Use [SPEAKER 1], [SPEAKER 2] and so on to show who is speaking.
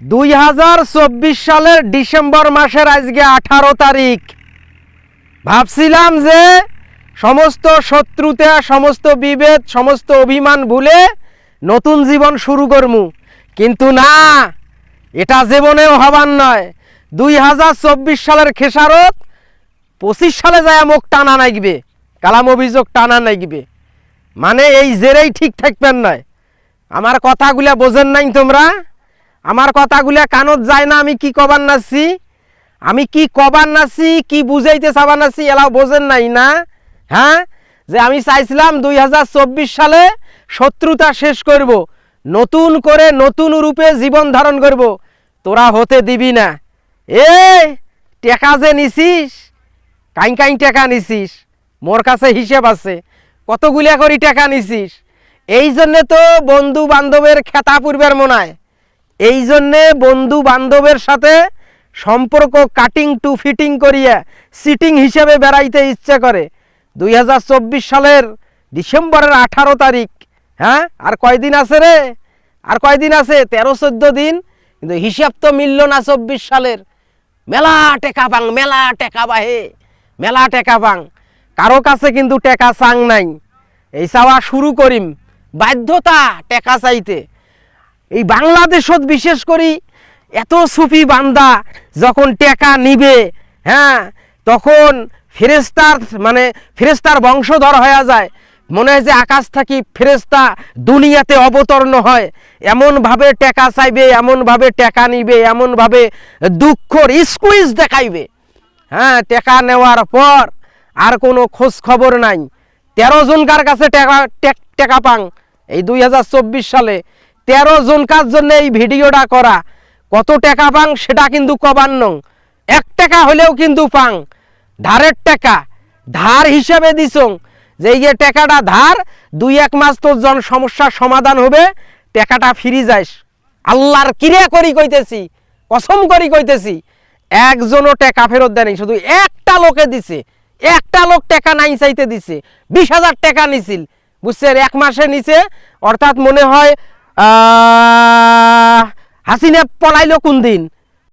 [SPEAKER 1] দুই হাজার চব্বিশ সালের ডিসেম্বর মাসের আজকে আঠারো তারিখ। ভাবছিলাম যে সমস্ত শত্রুতা, সমস্ত বিভেদ, সমস্ত অভিমান ভুলে নতুন জীবন শুরু করমু। কিন্তু না, এটা জীবনেও হবার নয়। দুই হাজার চব্বিশ সালের খেসারত পঁচিশ সালে যায় মুখ টানা নাগবে কালাম অভিযোগ টানা নাগবে মানে এই জেরেই ঠিক থাকবেন নয়। আমার কথাগুলা বোঝেন নাই তোমরা? আমার কথাগুলা কানত যায় না, আমি কি কবার নাচ্ছি? আমি কি কবার নাচ্ছি? কি বুঝাইতে চাবার নাচ্ছি? এলাও বোঝেন নাই না? হ্যাঁ? যে আমি চাইছিলাম দুই হাজার চব্বিশ সালে শত্রুতা শেষ করব, নতুন করে নতুন রূপে জীবন ধারণ করব। তোরা হতে দিবি না। এ টেকা যে নিছিস? কাইন কাইন টাকা নিছিস। মোর কাছে হিসেব আছে। কতগুলা করি টেকা নিছিস? এই জন্যে তো বন্ধু বান্ধবের খেতা পূর্বের মনায়। এই জন্যে বন্ধু বান্ধবের সাথে সম্পর্ক কাটিং টু ফিটিং করিয়া সিটিং হিসেবে বেড়াইতে ইচ্ছে করে। দুই হাজার চব্বিশ সালের ডিসেম্বরের আঠারো তারিখ হ্যাঁ? আর কয়দিন আছে রে? আর কয়দিন আছে? তেরো, চোদ্দ দিন। কিন্তু হিসাব তো মিলল না চব্বিশ সালের। মেলা টেকা পাং মেলা টেকা বাহে, মেলা টেকা পাং কারও কাছে কিন্তু টেকা চাং নাই। এই চাওয়া শুরু করিম। বাধ্যতা টেকা চাইতে। এই বাংলাদেশত বিশেষ করি, এত সুফি বান্দা যখন টেকা নিবে হ্যাঁ তখন ফেরেস্তার মানে ফেরেস্তার বংশধর হয়ে যায়। মনে হয় যে আকাশ থাকি ফেরেস্তা দুনিয়াতে অবতরণ হয়। এমনভাবে টেকা চাইবে, এমনভাবে টেকা নিবে, এমনভাবে দুঃখর স্কুইজ দেখাইবে। হ্যাঁ টেকা নেওয়ার পর আর কোনো খোঁজ খবর নাই। তেরো জনকার কাছে টাকা, টেক- পাং। এই দুই হাজার চব্বিশ সালে তেরো জনকার জন্য এই ভিডিওটা করা? কত টাকা পাং সেটা কিন্তু কবার নং। এক টাকা হলেও কিন্তু পাং। ধারের টাকা। ধার হিসেবে দিছং। যে এই যে টাকাটা ধার, দুই এক মাস তোর জন সমস্যার সমাধান হবে, টাকাটা ফিরি যাইস। আল্লাহর কিরে করি কইতেছি? কসম করি কইতেছি। একজনও টাকা ফেরত দেয়নি শুধু একটা লোকে দিছে। একটা লোক টাকা নাই চাইতে দিছে। বিশ হাজার টাকা নিছিল। বুঝছেন? এক মাসে নিচে অর্থাৎ মনে হয় হাসিনা পলাইলো কোন দিন